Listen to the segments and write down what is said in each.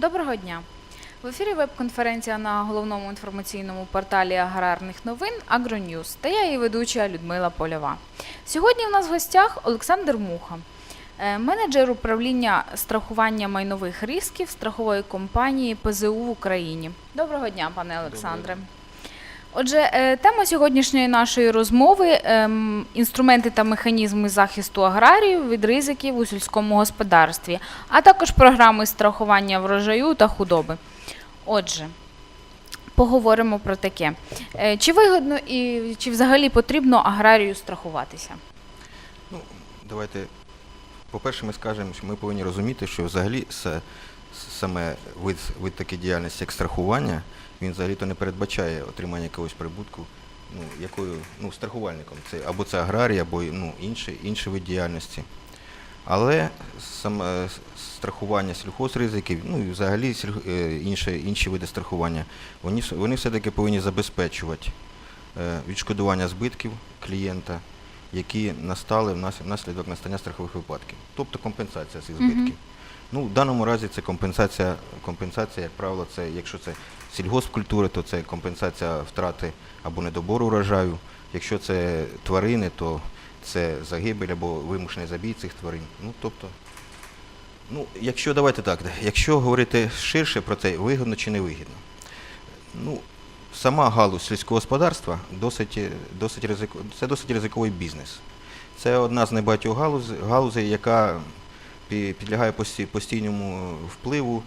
Доброго дня. В ефірі веб-конференція на головному інформаційному порталі аграрних новин Агроньюз та я її ведуча Людмила Польова. Сьогодні в нас в гостях Олександр Муха, е, менеджер управління страхування майнових рисків страхової компанії ПЗУ в Україні. Доброго дня, пане Олександре. Отже, е, тема сьогоднішньої нашої розмови ем, інструменти та механізми захисту аграріїв від ризиків у сільському господарстві, а також програми страхування врожаю та худоби. Отже, поговоримо про таке. Е, Чи вигодно і чи взагалі потрібно аграрію страхуватися? Ну, давайте, по-перше, ми скажемо, що ми повинні розуміти, що взагалі саме вид, вид такої діяльності, як страхування, він взагалі-то не передбачає отримання якогось прибутку, ну, якою, ну, страхувальником. Це або це аграрій, або ну, інший, інший вид діяльності. Але саме страхування сільхозризиків, ну і взагалі е, інші, інші види страхування, вони, вони все-таки повинні забезпечувати е, відшкодування збитків клієнта, які настали внаслідок настання страхових випадків, тобто компенсація цих збитків. Ну, в даному разі це компенсація, компенсація, як правило, це якщо це сільгоспкультури, то це компенсація втрати або недобору урожаю. Якщо це тварини, то це загибель або вимушений забій цих тварин. Ну, тобто, ну, якщо давайте так, якщо говорити ширше про це, вигідно чи не вигідно. Ну, сама галузь сільського господарства досить, досить ризико, це досить ризиковий бізнес. Це одна з небагатьох галузей, яка підлягає постійному впливу,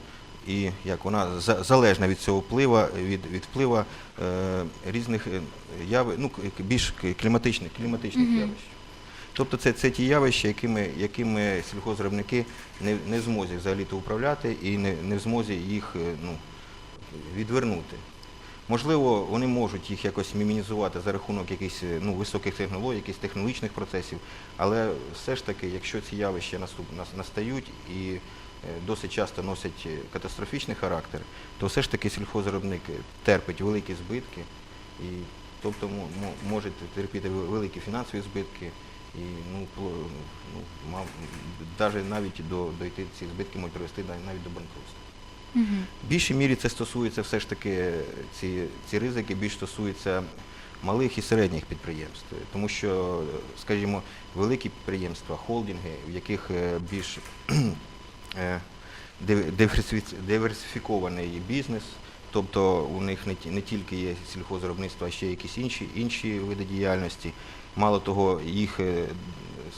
і як вона залежна від цього вплива, від, від вплива е, різних е, яви, ну, більш кліматичних, кліматичних Мгм. явищ. Тобто це, це ті явища, якими, якими сільхозробники не, не змозі взагалі-то управляти і не, не в змозі їх е, ну, відвернути. Можливо, вони можуть їх якось мінімізувати за рахунок якихось е, ну, високих технологій, якихось технологічних процесів, але все ж таки, якщо ці явища настають і е, досить часто носять е, катастрофічний характер, то все ж таки сільхозробник терпить великі збитки, і, тобто мо- мо- може терпіти великі фінансові збитки, і ну, ну, навіть до, дойти ці збитки можуть привести навіть до банкрутства. Угу. В більшій мірі це стосується все ж таки ці, ці ризики більш стосуються малих і середніх підприємств, тому що, скажімо, великі підприємства, холдинги, в яких е, більш е, диверсифікований бізнес, тобто у них не, тільки є сільхозвиробництво, а ще якісь інші, інші види діяльності. Мало того, їх, е,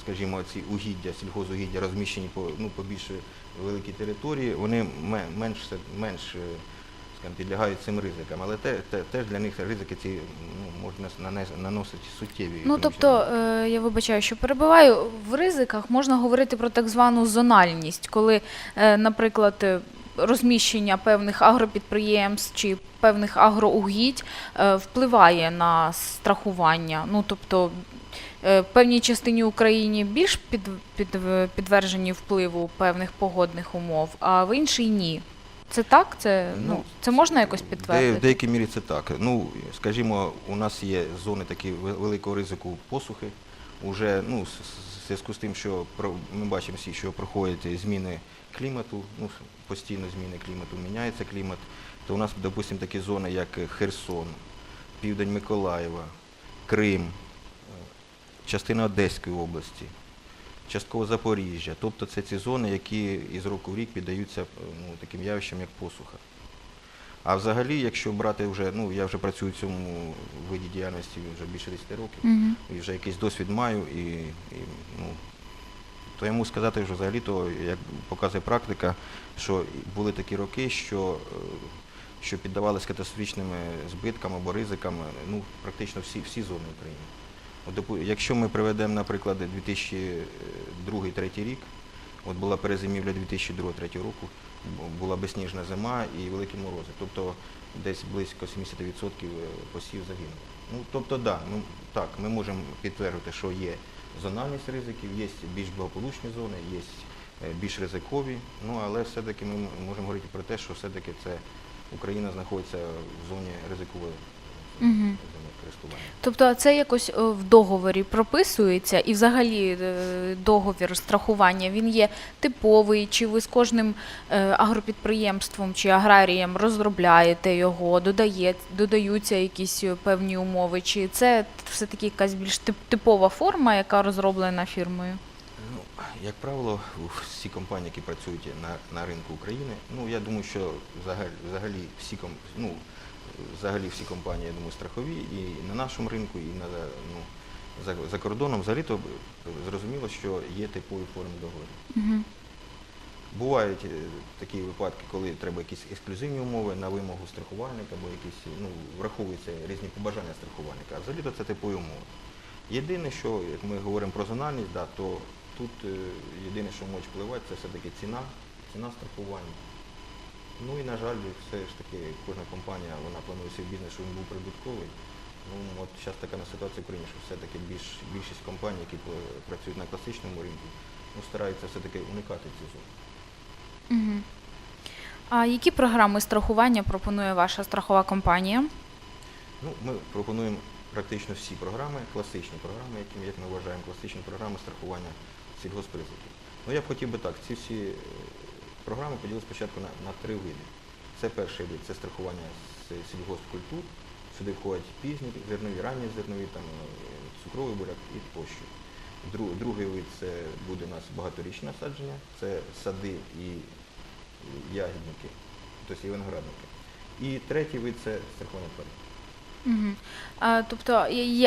скажімо, ці угіддя, сільхозугіддя розміщені по, ну, по більш великій території, вони ме- менш, менш е, скажімо, підлягають цим ризикам. Але те, те, теж для них ризики ці ну, нанес- наносити суттєві. Ну тобто, е, я вибачаю, що перебиваю в ризиках можна говорити про так звану зональність, коли, е, наприклад, розміщення певних агропідприємств чи певних агроугідь е, впливає на страхування. Ну тобто. Е, В певній частині України більш під, під, підтверджені впливу певних погодних умов, а в іншій ні. Це так? Це, ну, Ну, це можна якось Де, в підтвердити? деякій мірі це так. Ну, скажімо, у нас є зони такі великого ризику посухи. Уже ну, в зв'язку з тим, що ми бачимо всі, що проходять зміни клімату, ну, постійно зміни клімату, міняється клімат, то у нас, допустимо, такі зони, як Херсон, Південь Миколаєва, Крим, частина Одеської області, частково Запоріжжя. Тобто це ці зони, які із року в рік піддаються е, ну, таким явищам, як посуха. А взагалі, якщо брати вже, ну я вже працюю в цьому виді діяльності вже більше 10 років, Мгм. і вже якийсь досвід маю, і, і ну, то я можу сказати, що взагалі, то, як показує практика, що були такі роки, що, е, що піддавалися катастрофічним збиткам або ризикам ну, практично всі, всі зони України. Якщо ми приведемо, наприклад, 2002-2003 рік, от була перезимівля 2002-2003 року, була безсніжна зима і великі морози. Тобто десь близько 70% посів загинуло. Ну, тобто, да, ну, так, ми можемо підтвердити, що є зональність ризиків, є більш благополучні зони, є е, більш ризикові, ну, але все-таки ми можемо говорити про те, що все-таки це Україна знаходиться в зоні ризикової Мгм. Землекористування. Тобто це якось е, в договорі прописується, і взагалі е, договір страхування він є типовий, чи ви з кожним е, агропідприємством чи аграрієм розробляєте його, додає, додаються якісь певні умови, чи це все-таки якась більш тип- типова форма, яка розроблена фірмою? Ну, як правило, всі компанії, які працюють на, на ринку України, ну я думаю, що взагалі, взагалі всі ну, взагалі всі компанії, я думаю, страхові і на нашому ринку, і на ну, за, за кордоном, взагалі то зрозуміло, що є типові форми договору. Угу. Бувають е, такі випадки, коли треба якісь ексклюзивні умови на вимогу страхувальника або якісь, ну, враховуються різні побажання страхувальника. А взагалі то це типові умови. Єдине, що як ми говоримо про зональність, да, то тут е, єдине, що може впливати, це все-таки ціна, ціна страхування. Ну і на жаль, все ж таки кожна компанія вона планує свій бізнес, щоб він був прибутковий. Ну от зараз така на ситуація в Україні, що все-таки більш, більшість компаній, які е, працюють на класичному ринку, ну, стараються все-таки уникати ці зони. Угу. А які програми страхування пропонує ваша страхова компанія? Ну, ми пропонуємо практично всі програми, класичні програми, які як ми вважаємо класичні програми страхування сільгоспризиків. Ну я б хотів би так, ці всі програми поділити спочатку на, на три види. Це перший вид, це страхування сільгоспкультур. Сюди входять пізні зернові, ранні зернові, там, е, цукровий буряк і тощо. Дру- Другий вид це буде у нас багаторічне насадження, це сади і ягідники, тобто і виноградники. І третій вид це страхування тварин. Угу. А, тобто,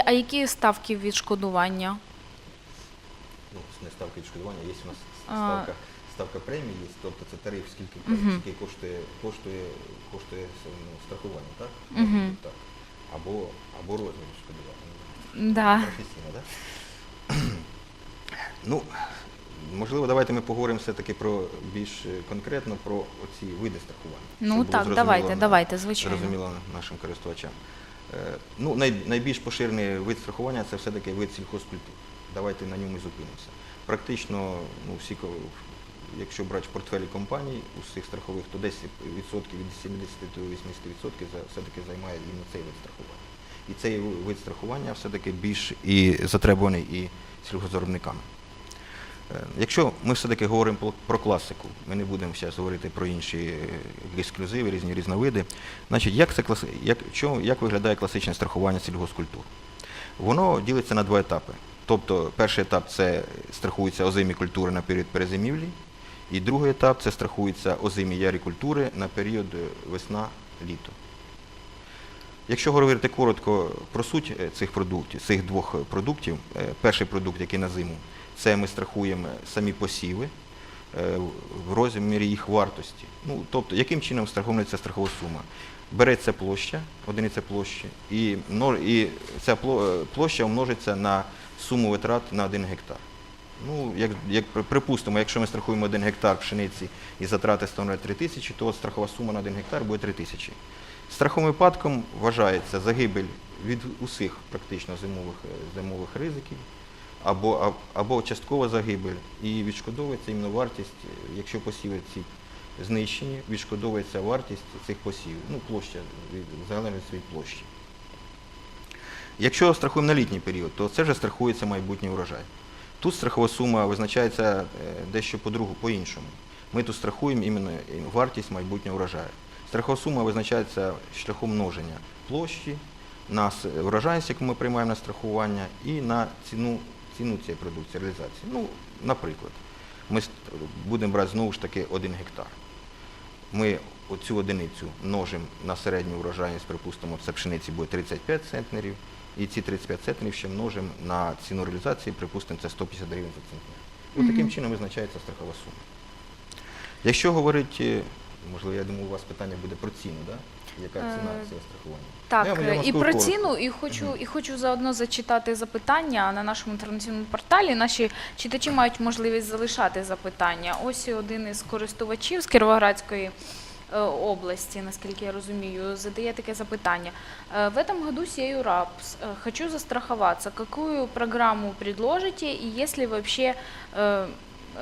а які ставки відшкодування? ну, не ставка відшкодування, є у нас А. ставка, премії, є, тобто це тариф, скільки, Мгм. скільки коштує, коштує, коштує ну, страхування, так? Мгм. так? Або, або розмір відшкодування. Да. Професійно, так? ну, можливо, давайте ми поговоримо все-таки про більш е, конкретно про оці види страхування. Ну було так, зрозуміло давайте, на- давайте, звичайно. Зрозуміло нашим користувачам. Е, Ну, най, найбільш поширений вид страхування це все-таки вид сільхозкультур. Давайте на ньому і зупинимося. Практично, ну, всі, ко- якщо брати в портфелі компаній, усіх страхових, то 10% від 70 до 80% все-таки займає іменно цей вид страхування. І цей вид страхування все-таки більш і затребуваний і сільгоспвиробниками. Е, Якщо ми все-таки говоримо про- класику, ми не будемо зараз говорити про інші е, ексклюзиви, різні різновиди. Значить, як, це як, що, як виглядає класичне страхування сільгоспкультур? Воно ділиться на два етапи. Тобто перший етап це страхуються озимі культури на період перезимівлі, і другий етап це страхуються озимі ярі культури на період е, весна-літо. Якщо говорити коротко про суть е, цих продуктів, цих двох продуктів, е, перший продукт, який на зиму, це ми страхуємо самі посіви в розмірі їх вартості. Ну, тобто, яким чином страховується страхова сума? Береться площа, одиниця площі, і, і ця площа умножиться на суму витрат на 1 гектар. Ну, як, як припустимо, якщо ми страхуємо 1 гектар пшениці і затрати становлять 3 тисячі, то страхова сума на 1 гектар буде 3 тисячі. Страховим випадком вважається загибель від усіх практично зимових, е, зимових ризиків або, або часткова загибель і відшкодовується іменно вартість, е, якщо посіви ці знищені, відшкодовується вартість цих посівів, ну площа, залежності від площі. Якщо страхуємо на літній період, то це вже страхується майбутній урожай. Тут страхова сума визначається е, дещо по-другу, по-іншому. Ми тут страхуємо іменно вартість майбутнього урожаю. Страхова сума визначається шляхом множення площі на врожайність, яку ми приймаємо на страхування, і на ціну, ціну цієї продукції, реалізації. Ну, наприклад, ми будемо брати знову ж таки 1 гектар. Ми оцю одиницю множимо на середню врожайність, припустимо, це пшениці буде 35 центнерів, і ці 35 центнерів ще множимо на ціну реалізації, припустимо, це 150 гривень за центнер. От таким чином визначається страхова сума. Якщо говорити, можливо, я думаю, у вас питання буде про ціну, да? яка ціна Е, цього страхування? Так, Я я і про ціну, і хочу, і хочу заодно зачитати запитання на нашому інтернаційному порталі. Наші читачі мають можливість залишати запитання. Ось один із користувачів з Кіровоградської области, наскільки я розумію, задає таке запитання. Э, В этом году сею рапс. Э, Хочу застраховаться. Какую программу предложите и есть ли вообще э,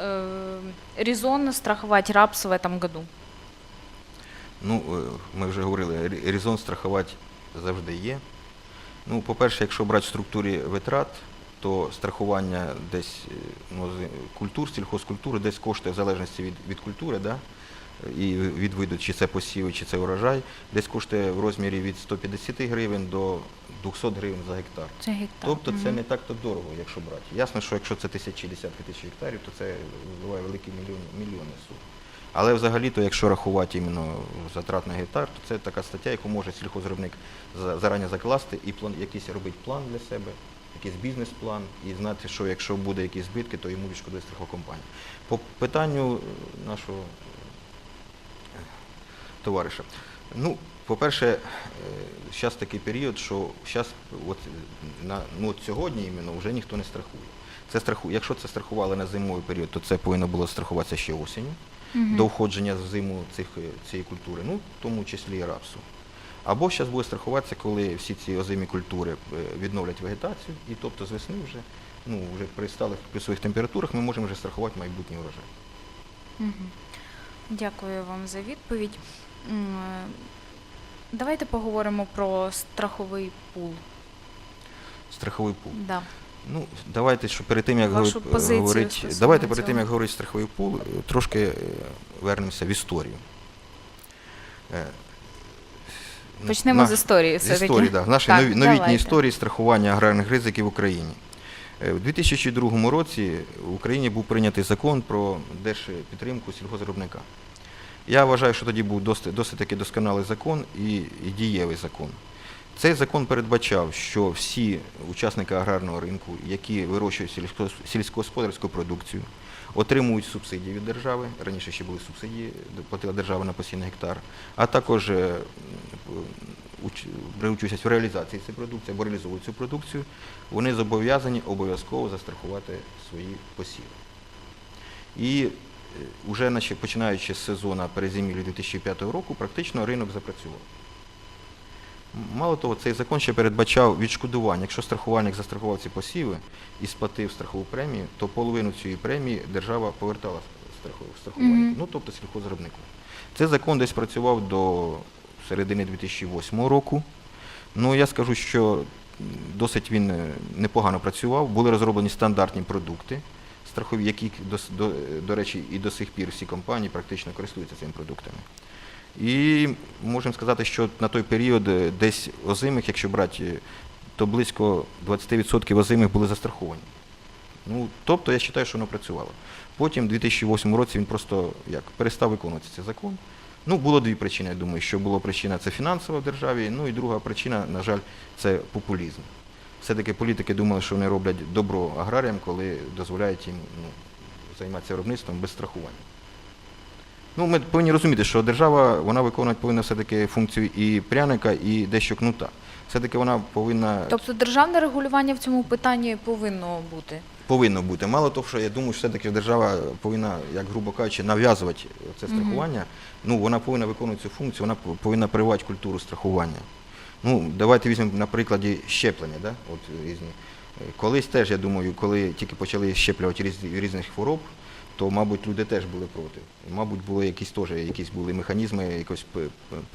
э, резонно страховать рапс в этом году? Ну, е, ми вже говорили, рі- резон страхувати завжди є. Ну, по-перше, якщо брати в структурі витрат, то страхування десь е, ну, з- культур, сільхозкультури десь коштує в залежності від, від культури, да? і від виду, чи це посіви, чи це урожай, десь коштує в розмірі від 150 гривень до 200 гривень за гектар. Це гектар. Тобто це не так-то дорого, якщо брати. Ясно, що якщо це тисячі, десятки тисяч гектарів, то це буває великі мільйони, мільйони суми. Але взагалі-то, якщо рахувати іменно затрат на гектар, то це така стаття, яку може сільхозробник зарані закласти і план, якийсь робити план для себе, якийсь бізнес-план, і знати, що якщо буде якісь збитки, то йому відшкодує страхова компанія. По питанню нашого товариша. Ну, по-перше, зараз такий період, що зараз от, на, ну, от сьогодні іменно вже ніхто не страхує. Це страху, якщо це страхували на зимовий період, то це повинно було страхуватися ще осінню, Мгм. до входження в зиму цих, е, цієї культури, ну, в тому числі і рапсу. Або зараз буде страхуватися, коли всі ці озимі культури е, відновлять вегетацію, і тобто з весни вже, ну, вже при сталих плюсових температурах ми можемо вже страхувати майбутній урожай. Мгм. Дякую вам за відповідь. Е, Давайте поговоримо про страховий пул. Страховий пул. Да. Ну, давайте, що перед тим, як Вашу позицію говорити, давайте перед тим, як говорити страховий пул, е, трошки е, вернемося в історію. Почнемо на- з історії. з історії, да, в нашій Так, нові- новітній давайте. історії страхування аграрних ризиків в Україні. У 2002 році в Україні був прийнятий закон про держпідтримку сільгоспвиробника. Я вважаю, що тоді був досить, досить таки досконалий закон і, і дієвий закон. Цей закон передбачав, що всі учасники аграрного ринку, які вирощують сільсько- сільськогосподарську продукцію, отримують субсидії від держави. Раніше ще були субсидії, платила держава на постійний гектар, а також е, беруть участь в реалізації цієї продукції або реалізовують цю продукцію, вони зобов'язані обов'язково застрахувати свої посіви. І вже починаючи з сезону перезимівлі 2005 року, практично ринок запрацював. Мало того, цей закон ще передбачав відшкодування. Якщо страхувальник застрахував ці посіви і сплатив страхову премію, то половину цієї премії держава повертала страху- страхувальнику, Мгм. ну тобто сільхозробнику. Цей закон десь працював до середини 2008 року. Ну, я скажу, що досить він е, непогано працював. Були розроблені стандартні продукти страхові, які, до, до, до речі, і до сих пір всі компанії практично користуються цими продуктами. І можемо сказати, що на той період е, десь озимих, якщо брати, е, то близько 20% озимих були застраховані. Ну, тобто я вважаю, що воно працювало. Потім, у 2008 році, він просто як, перестав виконувати цей закон. Ну, було дві причини, я думаю, що була причина це фінансова в державі, ну і друга причина, на жаль, це популізм. Все-таки політики думали, що вони роблять добро аграріям, коли дозволяють їм ну, займатися виробництвом без страхування. Ну, ми повинні розуміти, що держава вона виконувати повинна все-таки функцію і пряника, і дещо кнута. Все-таки вона повинна Тобто державне регулювання в цьому питанні повинно бути. повинно бути. Мало того, що я думаю, що все-таки держава повинна, як грубо кажучи, нав'язувати це страхування. Ну, вона повинна виконувати цю функцію, вона повинна прививати культуру страхування. Ну, давайте візьмемо на прикладі щеплення, да? От різні. Колись теж, я думаю, коли тільки почали щеплювати різні, різних хвороб, то, мабуть, люди теж були проти. Мабуть, були якісь теж якісь були механізми якось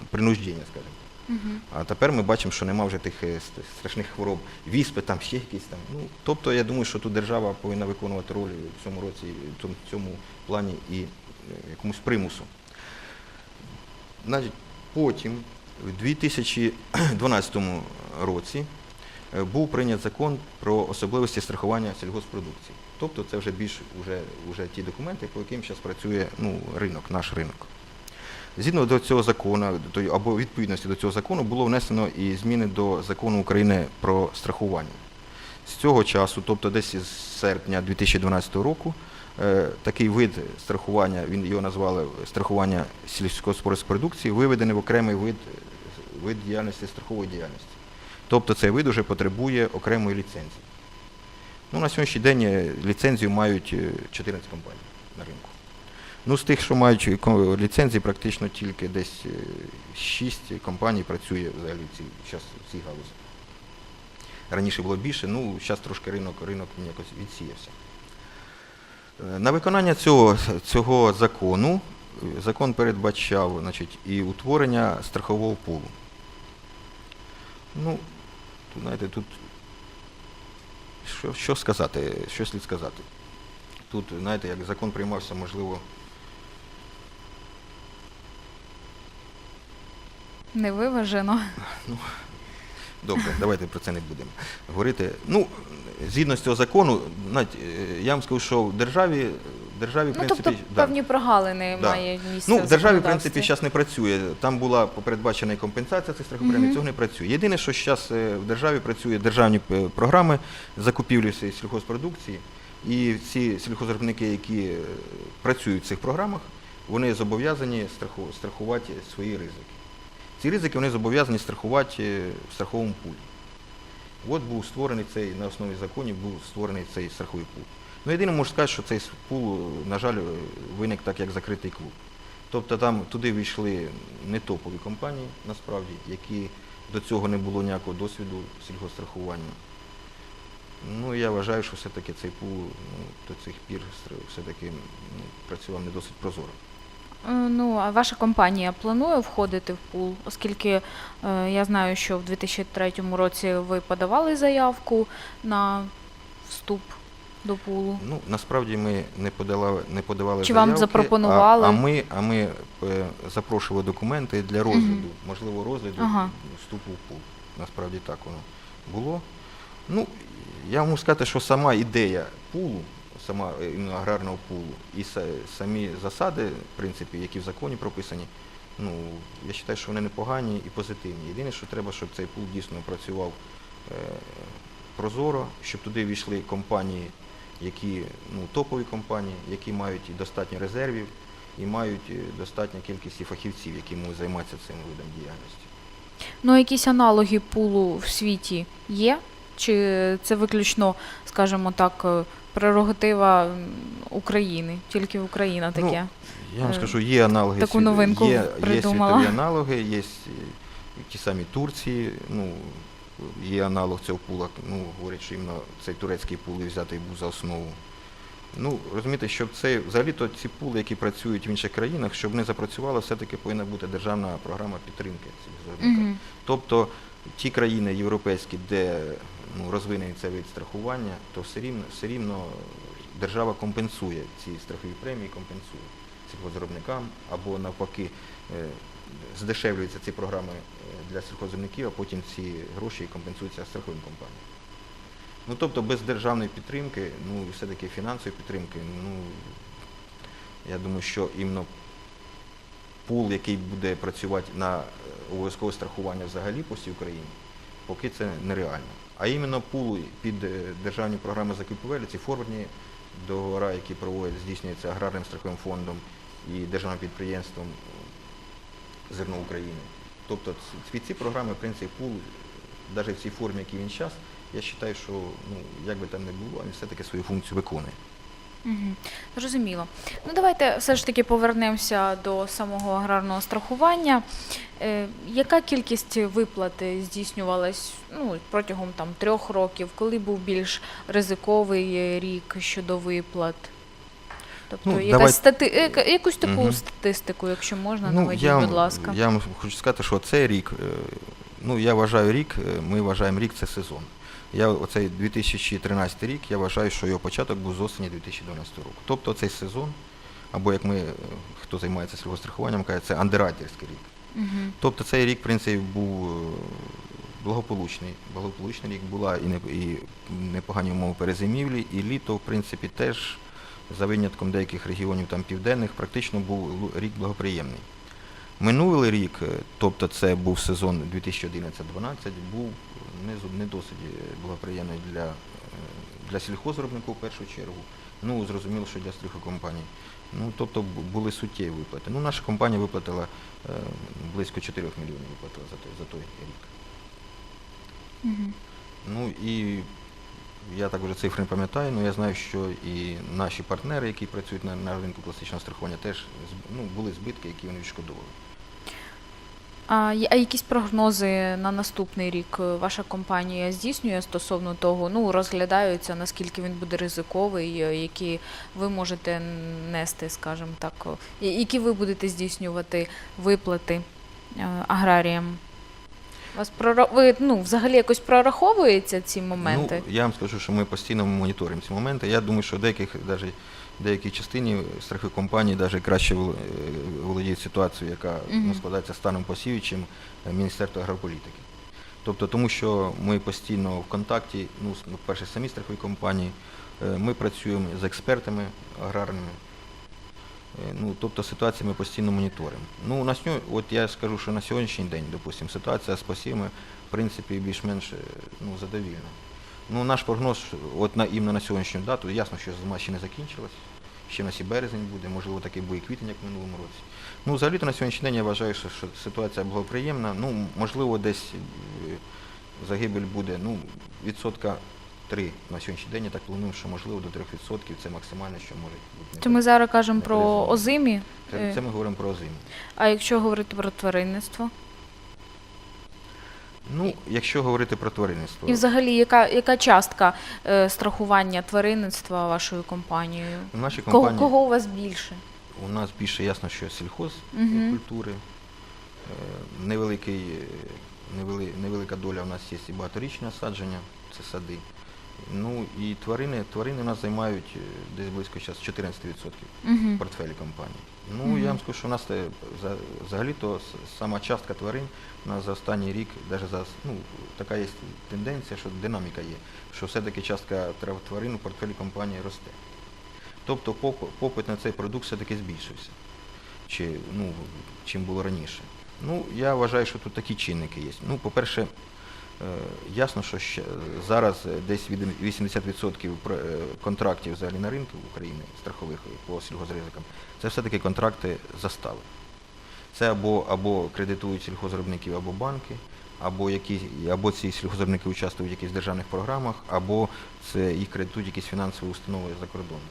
принуждення, скажімо. Угу. А тепер ми бачимо, що нема вже тих е, страшних хвороб, віспи, там ще якісь там. Ну, тобто я думаю, що тут держава повинна виконувати роль в цьому році, в цьому, цьому плані і е, якомусь примусу. Значить, потім, в 2012 році, е, був прийнят закон про особливості страхування сільгоспродукції. Тобто це вже більш уже, уже ті документи, по яким зараз працює ну, ринок, наш ринок. Згідно до цього закону, до- або відповідності до цього закону, було внесено і зміни до закону України про страхування. З цього часу, тобто десь з серпня 2012 року, е, такий вид страхування, він його назвали страхування сільськогосподарської продукції, виведений в окремий вид, вид діяльності страхової діяльності. Тобто цей вид вже потребує окремої ліцензії. Ну, на сьогоднішній день е, ліцензію мають е, 14 компаній на ринку. Ну, з тих, що мають е, ліцензії, практично тільки десь 6 компаній працює взагалі цій, в цій галузі. Раніше було більше, ну зараз трошки ринок, ринок якось відсіявся. Е, На виконання цього, цього закону е, закон передбачав значить, і утворення страхового пулу. Ну, Тут, знаєте, тут що, що сказати, що слід сказати? Тут, знаєте, як закон приймався, можливо, Невиважено. Добре, давайте про це не будемо говорити. Ну, згідно з цього закону, е, я вам скажу, що в державі, державі в Ну, принципі, тобто да. певні прогалини Да. має місце Ну, в державі, в принципі, зараз не працює. Там була передбачена і компенсація цих страхових премій, Мгм. цього не працює. Єдине, що зараз в державі працює державні е, програми закупівлі сільхозпродукції, і всі сільхозробники, які е, працюють в цих програмах, вони зобов'язані страху- страхувати свої ризики. Ці ризики вони зобов'язані страхувати е, в страховому пулі. От був створений цей, на основі законів був створений цей страховий пул. Ну, єдине можу сказати, що цей пул, на жаль, виник так, як закритий клуб. Тобто там туди війшли не топові компанії, насправді, які до цього не було ніякого досвіду сільгострахування. Ну, я вважаю, що все-таки цей пул ну, до цих пір все-таки ну, працював не досить прозоро. Е, Ну, а ваша компанія планує входити в пул, оскільки е, я знаю, що в 2003 році ви подавали заявку на вступ до пулу. Ну, насправді ми не подавали, не подавали Чи вам запропонували? А, а ми, а ми е, запрошували документи для розгляду, Мгм. можливо, розгляду Ага. вступу в пул. Насправді так воно було. Ну, я можу сказати, що сама ідея пулу, сама е, іменно аграрного пулу і са- самі засади, в принципі, які в законі прописані, ну, я вважаю, що вони непогані і позитивні. Єдине, що треба, щоб цей пул дійсно працював е, прозоро, щоб туди війшли компанії, які ну, топові компанії, які мають і достатньо резервів і мають е, достатню кількість і фахівців, які можуть займатися цим видом діяльності. Ну, якісь аналоги пулу в світі є? Чи це виключно, скажімо так, е, прерогатива України? Тільки Україна Ну, таке? Я вам Е, скажу, є аналоги. таку новинку є, є світові аналоги, є ті самі Турції, ну, є аналог цього пула, ну, говорять, що іменно цей турецький пул і взятий був за основу. Ну, розумієте, щоб це, взагалі-то ці пули, які працюють в інших країнах, щоб вони запрацювали, все-таки повинна бути державна програма підтримки цих виробників. Мгм. Тобто ті країни європейські, де ну, розвинений цей вид страхування, то все рівно, все рівно держава компенсує ці страхові премії, компенсує сільхозробникам, або навпаки е, здешевлюються ці програми для сільхозробників, а потім ці гроші компенсуються страховим компаніям. Ну, тобто без державної підтримки, ну і все-таки фінансової підтримки, ну я думаю, що іменно пул, який буде працювати на е, обов'язкове страхування взагалі по всій Україні, поки це нереально. А іменно пул під е, державні програми закупівель, ці форвардні договори, які проводять, здійснюються аграрним страховим фондом і державним підприємством е, Зерно України. Тобто ці, ці програми, в принципі, пул, навіть в цій формі, якій він зараз, я вважаю, що ну, як би там не було, він все-таки свою функцію виконує. Мгм. Зрозуміло. Ну давайте все ж таки повернемося до самого аграрного страхування. Е, яка кількість виплат здійснювалась ну, протягом там, трьох років, коли був більш ризиковий рік щодо виплат? Тобто Ну, якась давай- стати... якусь таку Мгм. статистику, якщо можна, Ну, наведіть, я, будь ласка. я вам хочу сказати, що цей рік, е, ну я вважаю рік, е, ми вважаємо рік це сезон. Я оцей 2013 рік, я вважаю, що його початок був з осені 2012 року. Тобто цей сезон, або як ми, е, хто займається сільгострахуванням, каже, це андеррайтерський рік. Мгм. Тобто цей рік, в принципі, був е, благополучний. Благополучний рік була і непогані умови перезимівлі, і літо, в принципі, теж за винятком деяких регіонів там південних, практично був рік благоприємний. Минулий рік, е, тобто це був сезон 2011-12, був не, не досить е, благоприємний для, е, для сільхозробників в першу чергу. Ну, зрозуміло, що для страхокомпаній. Ну, тобто були суттєві виплати. Ну, наша компанія виплатила е, близько 4 мільйонів виплатила за той, за той рік. Мгм. Ну і я так вже цифри не пам'ятаю, але я знаю, що і наші партнери, які працюють на, на ринку класичного страхування, теж ну, були збитки, які вони відшкодовували. А, якісь прогнози на наступний рік е, ваша компанія здійснює стосовно того, ну розглядаються, наскільки він буде ризиковий, е, які ви можете нести, скажімо так, які ви будете здійснювати виплати е, аграріям? Вас прора... ви ну, взагалі якось прораховуєте ці моменти? Ну, я вам скажу, що ми постійно моніторимо ці моменти. Я думаю, що в деяких, даже, в деякій частині страхових компаній навіть краще вол- е, володіють ситуацією, яка ну, Мгм. складається станом посівів, чим е, Міністерство агрополітики. Тобто, тому що ми постійно в контакті, ну, с- ну, перше, самі страхові компанії, е, ми працюємо з експертами аграрними. Е, Ну, тобто ситуацію ми постійно моніторимо. Ну, на сьогодні, от я скажу, що на сьогоднішній день, допустимо, ситуація з посівами, в принципі, більш-менш е, ну, задовільна. Ну, наш прогноз, от на, іменно на сьогоднішню дату, ясно, що зима ще не закінчилась, ще в нас і березень буде, можливо, такий буде квітень, як в минулому році. Ну, взагалі-то на сьогоднішній день я вважаю, що, що ситуація благоприємна. Ну, можливо, десь е, загибель буде ну, відсотка 3 на сьогоднішній день. Я так планую, що можливо до 3% це максимально, що може бути. То ми зараз кажемо про озимі, Це, е, це ми говоримо про зиму. а якщо говорити про тваринництво? Ну, якщо говорити про тваринництво, І взагалі, яка, яка частка е, страхування тваринництва вашою компанією? в нашій Кого, компанії кого у вас більше? у нас більше ясно, що сільхоз Мгм. культури. Е, Невеликий, е, невели, невелика доля у нас є і багаторічні насадження, це сади. Ну і тварини, тварини у нас займають е, десь близько зараз 14% Угу. портфелі компанії. Ну, Мгм. я вам скажу, що у нас е, взагалі-то сама частка тварин у нас за останній рік, навіть за, ну, така є тенденція, що динаміка є, що все-таки частка тварин у портфелі компанії росте. Тобто попит на цей продукт все-таки збільшився, чи, ну, чим було раніше. Ну, я вважаю, що тут такі чинники є. Ну, по-перше, Ясно, що зараз е, десь 80% е, контрактів взагалі на ринку України страхових по сільгозризикам, це все-таки контракти застави. Це або, або кредитують сільгозробників, або банки, або, які, або ці сільгозробники участвують в якихось державних програмах, або це їх кредитують якісь фінансові установи за кордоном.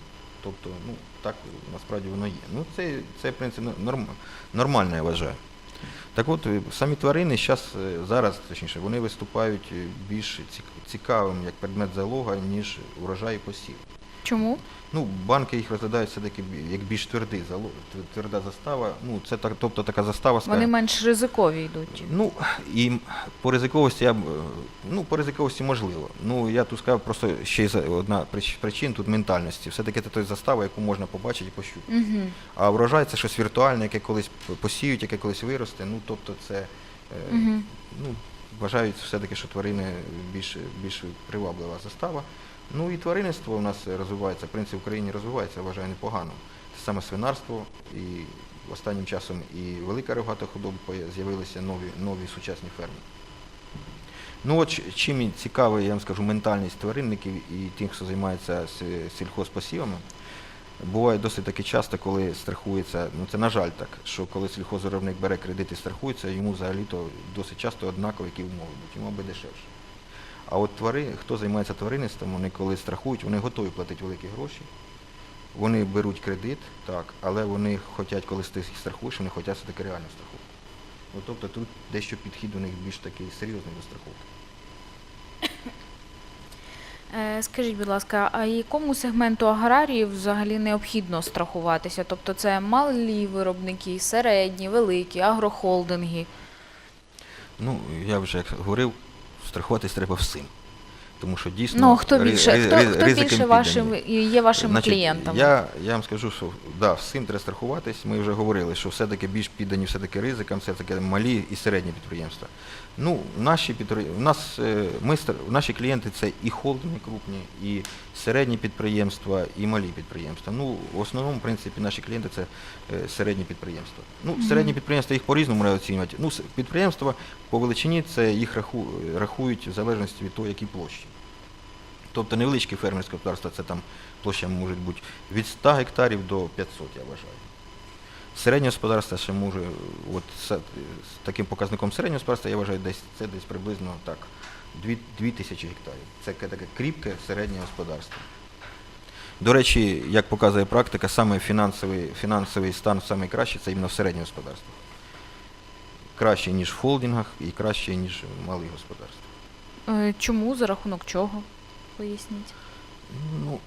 Тобто, ну, так насправді воно є. Ну, це, це в принципі, норм, нормально, я вважаю. Так от, е, самі тварини щас, е, зараз, точніше, вони виступають е, більш цікавим як предмет залога, ніж урожай посів. Чому? Ну, банки їх розглядають все-таки як більш твердий залог, тверда застава. Ну, це так, тобто така застава, Вони скажімо, менш ризикові йдуть. Ну, і по ризиковості я е, ну, по ризиковості можливо. Ну, я тут сказав просто ще одна прич- причин тут ментальності. Все-таки це той застава, яку можна побачити і пощупати. Угу. А врожай це щось віртуальне, яке колись посіють, яке колись виросте. Ну, тобто це, Мгм. ну, вважають все-таки, що тварини більш, більш приваблива застава. Ну і тваринництво у нас розвивається, в принципі, в Україні розвивається, вважаю, непогано. Це саме свинарство, і останнім часом і велика рогата худоба з'явилися нові, нові сучасні ферми. Ну от чим і цікавий, я вам скажу, ментальність тваринників і тих, хто займається сільхозпосівами, буває досить таки часто, коли страхується, ну це на жаль так, що коли сільхозвиробник бере кредит і страхується, йому взагалі-то досить часто однакові які умови будуть, йому аби дешевше. А от твари, хто займається тваринництвом, вони коли страхують, вони готові платити великі гроші, вони беруть кредит, так, але вони хочуть, коли ти страхуєш, вони хочуть все-таки реально страхувати. Ну, тобто тут дещо підхід у них більш такий серйозний до страховки. Е, Скажіть, будь ласка, а якому сегменту аграріїв взагалі необхідно страхуватися? Тобто це малі виробники, середні, великі, агрохолдинги. Ну, я вже як говорив, страхуватись треба всім. Тому що дійсно Ну, хто більше, ри- хто, ри- хто більше піддані. вашим є вашими Значить, клієнтами? Я, я вам скажу, що да, всім треба страхуватись. Ми вже говорили, що все-таки більш піддані все-таки ризикам, все-таки малі і середні підприємства. Ну, наші підпри- у нас, е, ми, наші клієнти це і холдинги крупні, і середні підприємства, і малі підприємства. Ну, в основному, в принципі, наші клієнти це е, середні підприємства. Ну, середні підприємства їх по-різному оцінювати. Ну, підприємства по величині це їх рахують в залежності від того, які площі. Тобто невеличкі фермерські господарства, це там площа може бути від 100 гектарів до 500, я вважаю. Середнє господарство ще може, от з, таким показником середнього господарства, я вважаю, десь це десь приблизно так, 2, 2 тисячі гектарів. Це таке кріпке середнє господарство. До речі, як показує практика, саме фінансовий, фінансовий стан найкращий це іменно в середньому господарстві. Краще, ніж в холдингах і краще, ніж в малих господарствах. Е, Чому? За рахунок чого? Поясніть. Ну,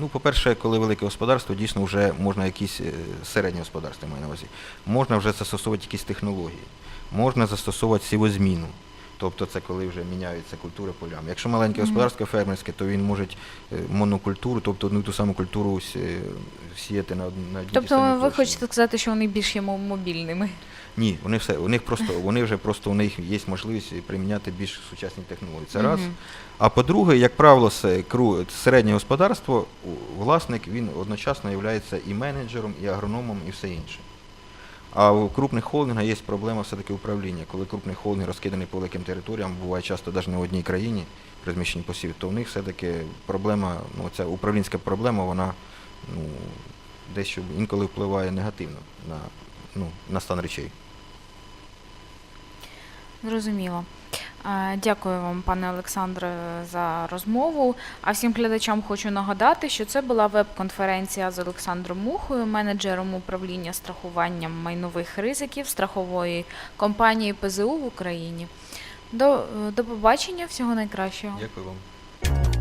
ну, по-перше, коли велике господарство, дійсно вже можна якісь е, середнє господарство, я маю на увазі. Можна вже застосовувати якісь технології, можна застосовувати сівозміну, Тобто це коли вже міняються культури полями. Якщо маленьке господарство фермерське, то він може е, монокультуру, тобто одну ту саму культуру сіяти на одній Тобто ви площі. хочете сказати, що вони більш є мобільними? Ні, вони все, у них просто вони вже просто у них є можливість приміняти більш сучасні технології. Це раз. А по-друге, як правило, се- середнє господарство, власник він одночасно є і менеджером, і агрономом, і все інше. А у крупних холдингах є проблема все-таки управління. Коли крупний холдинг розкиданий по великим територіям, буває часто навіть не в одній країні розміщені посів, то у них все-таки проблема, ну ця управлінська проблема, вона ну, дещо інколи впливає негативно на, ну, на стан речей. Зрозуміло. Е, Дякую вам, пане Олександре, за розмову. А всім глядачам хочу нагадати, що це була веб-конференція з Олександром Мухою, менеджером управління страхуванням майнових ризиків страхової компанії ПЗУ в Україні. До, е, до побачення, всього найкращого. Дякую вам.